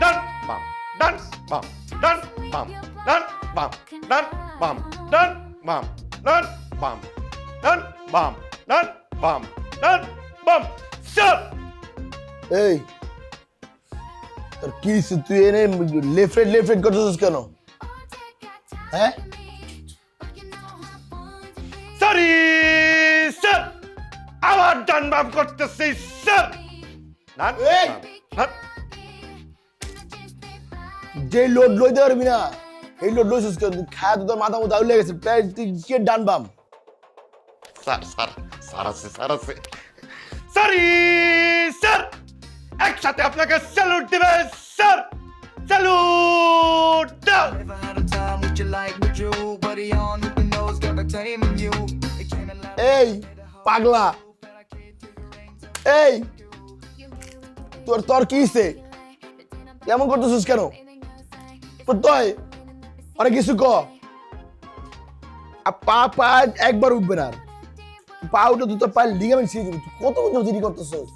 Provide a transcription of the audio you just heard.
ডান বাম ডান বাম ডান বাম ডান বাম ডান বাম ডান বাম ডান বাম ডান বাম ডান বাম ডান বাম স্যার এই তোর কি হইছে? তুই এনে লেফট রাইট লেফট রাইট করতেছিস কেন হ্যাঁ সরি স্যার আবার ডান বাম করতেছি স্যার ডান এই! যে লোড লইতে পারবি না এই লোড লইছিস খায় তোর মাথা মতো আউলে গেছে প্রায় তুই কে ডান বাম। স্যার স্যার স্যার আছে স্যার আছে। সরি স্যার একসাথে আপনাকে স্যালুট দিবে স্যার স্যালুট এই পাগলা। এই তোর তোর কি এমন করতেছিস কেন? প্রত্যয় অনেক কিছু ক। আর পা পা একবার উঠবে না পা উঠে দুটো পায়ের লিগামেন্ট ছিঁড়ে দিবি কত দেরি করতেছিস?